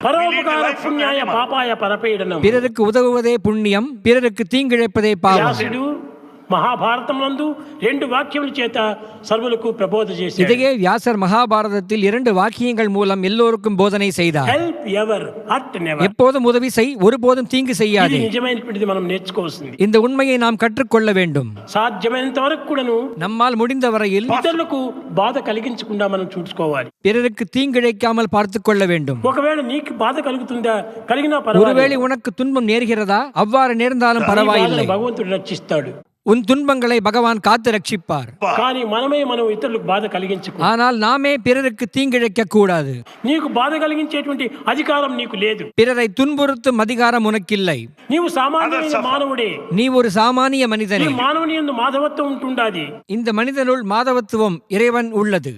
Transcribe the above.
பரோபகார புண்ணியாய பாபாய பரப்பையிடணும் பிறருக்கு உதவுவதே புண்ணியம் பிறருக்கு தீங்கிழைப்பதே பாவம். మహాభారతమునందు రెండు వాక్యముల చేత సర్వులకు ప్రబోధ చేసి இதையே வியாசர் மகாபாரதத்தில் இரண்டு வாக்கியங்கள் மூலம் எல்லோருக்கும் போதனை செய்தார். హెల్ప్ ఎవర్ హర్ట్ నెవర్ எப்போதும் உதவி செய் ஒருபோதும் தீங்கு ఇది செய்யாதே నిజమైనటువంటిది మనం నేర్చుకోవాల్సింది இந்த உண்மையை நாம் கற்றுக்கொள்ள வேண்டும். సాధ్యమైనంత వరకు நம்மால் முடிந்த வரையில் ఇతరులకు బాధ కలిగించకుండా మనం చూసుకోవాలి பிறருக்கு தீங்கிழைக்காமல் பார்த்து கொள்ள வேண்டும். ఒకవేళ నీకు బాధ కలుగుతుందా కలిగినా పర్వాలేదు ఒరువేళை உனக்கு துன்பம் நேர்கிறதா? அவ்வாறு நேர்ந்தாலும் பரவாயில்லை. బాధను పரவாயில்லை உன் துன்பங்களை பகவான் காத்து ரட்சிப்பார். కానీ మనమే మనం ఇతరులకు బాధ కలిగించకూడదు ஆனால் நாமே பிறருக்கு தீங்கிழைக்க கூடாது. நீக்கு பாத కలిగించేటువంటి அதிகாரம் నీకు లేదు பிறரை துன்புறுத்தும் அதிகாரம் உனக்கில்லை. నీవు சாமானிய మానవుడే நீ ஒரு சாமானிய மனிதனே. మానవుని యందు மாதவத்துவம் ఉంటుండాది இந்த மனிதனுள் மாதவத்துவம் இறைவன் உள்ளது.